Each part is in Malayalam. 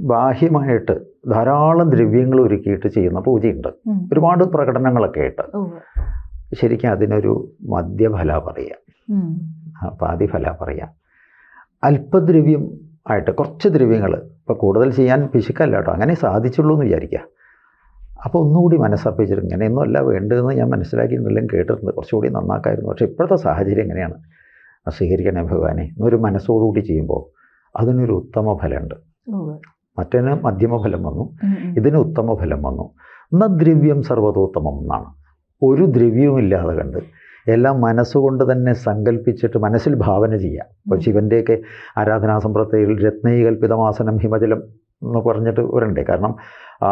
ബാഹ്യമായിട്ട് ധാരാളം ദ്രവ്യങ്ങൾ ഒരുക്കിയിട്ട് ചെയ്യുന്ന പൂജയുണ്ട്. ഒരുപാട് പ്രകടനങ്ങളൊക്കെ ആയിട്ട്. ശരിക്കും അതിനൊരു മദ്യഫല പറയുക. പാതിഫല പറയുക അല്പദ്രവ്യം ആയിട്ട് കുറച്ച് ദ്രവ്യങ്ങൾ ഇപ്പോൾ കൂടുതൽ ചെയ്യാൻ പിശുക്കല്ല കേട്ടോ. അങ്ങനെ സാധിച്ചുള്ളൂ എന്ന് വിചാരിക്കുക. അപ്പോൾ ഒന്നുകൂടി മനസ്സർപ്പിച്ചിട്ട് ഇങ്ങനെയൊന്നും അല്ല വേണ്ടതെന്ന് ഞാൻ മനസ്സിലാക്കിയിട്ടുണ്ടെങ്കിലും കേട്ടിട്ടുണ്ട്. കുറച്ചുകൂടി നന്നാക്കായിരുന്നു. പക്ഷേ ഇപ്പോഴത്തെ സാഹചര്യം എങ്ങനെയാണ്? സ്വീകരിക്കണേ ഭഗവാനെ. എന്നൊരു മനസ്സോടുകൂടി ചെയ്യുമ്പോൾ അതിനൊരു ഉത്തമ ഫലമുണ്ട്. മറ്റേന് മധ്യമഫലം വന്നു. ഇതിന് ഉത്തമ ഫലം വന്നു. എന്നാൽ ദ്രവ്യം സർവതോത്തമം എന്നാണ്. ഒരു ദ്രവ്യവുമില്ലാതെ കണ്ട് എല്ലാം മനസ്സുകൊണ്ട് തന്നെ സങ്കല്പിച്ചിട്ട് മനസ്സിൽ ഭാവന ചെയ്യാം. ഇപ്പോൾ. ശിവന്റെയൊക്കെ ആരാധനാ സമ്പ്രദായത്തിൽ രത്നീകൽപിതമാസനം ഹിമജലം എന്ന് പറഞ്ഞിട്ട് വരണ്ടേ കാരണം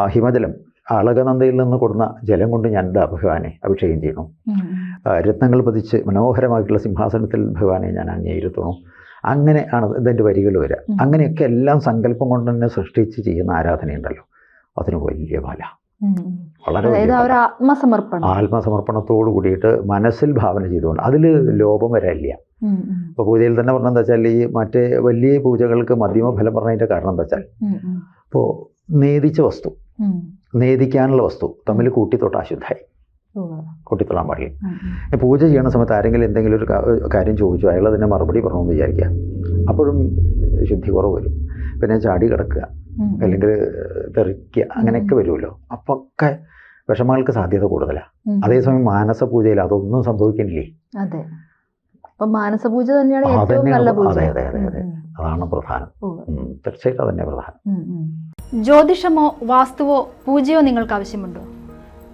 ഹിമജലം അളകനന്ദയിൽ നിന്ന് കൊടുന്ന ജലം കൊണ്ട് ഞാൻ ഭഗവാനെ അഭിഷേകം ചെയ്യണം രത്നങ്ങൾ പതിച്ച് മനോഹരമായിട്ടുള്ള സിംഹാസനത്തിൽ ഭഗവാനെ ഞാൻ അങ്ങേയിരുത്തണം അങ്ങനെ ആണ് ഇതിന്റെ വരികൾ വരിക. അങ്ങനെയൊക്കെ എല്ലാം സങ്കല്പം കൊണ്ട് തന്നെ സൃഷ്ടിച്ച് ചെയ്യുന്ന ആരാധനയുണ്ടല്ലോ അതിന് വലിയ ഫല. വളരെ. ആത്മസമർപ്പണം ആത്മസമർപ്പണത്തോട് കൂടിയിട്ട് മനസ്സിൽ ഭാവന ചെയ്തുകൊണ്ട് അതിൽ ലോപം വരാനില്ല. ഇപ്പോൾ പൂജയിൽ തന്നെ പറഞ്ഞ എന്താ വെച്ചാൽ ഈ മറ്റേ വലിയ പൂജകൾക്ക് മധ്യമ ഫലം പറഞ്ഞതിന്റെ കാരണം എന്താ വെച്ചാൽ ഇപ്പോ. ഇപ്പോൾ നേദിച്ച വസ്തു. നേദിക്കാനുള്ള വസ്തു തമ്മിൽ കൂട്ടിത്തൊട്ട് അശുദ്ധായി ഉവ്വ്. കൂട്ടിത്തൊടാൻ പാടില്ല. പൂജ ചെയ്യണ സമയത്ത് ആരെങ്കിലും എന്തെങ്കിലും ഒരു കാര്യം ചോദിച്ചു അയാൾ തന്നെ മറുപടി പറഞ്ഞോന്ന് വിചാരിക്കുക. അപ്പോഴും ശുദ്ധി കുറവ് വരും. പിന്നെ ചാടി കിടക്കുക. അല്ലെങ്കിൽ തെറിക്കുക അങ്ങനെയൊക്കെ വരുമല്ലോ. അപ്പൊ ഒക്കെ വിഷമങ്ങൾക്ക് സാധ്യത കൂടുതലാണ്. അതേസമയം മാനസ പൂജയിൽ അതൊന്നും സംഭവിക്കണില്ലേ? അതെ. അപ്പൊ മാനസപൂജ തന്നെയാണ് ഏറ്റവും നല്ല പൂജ. അതെ, അതെ, അതെ, അതെ. അതാണ് പ്രധാനം. തീർച്ചയായിട്ടും അതന്നെ പ്രധാനം. ജ്യോതിഷമോ വാസ്തുവോ പൂജയോ നിങ്ങൾക്ക് ആവശ്യമുണ്ടോ?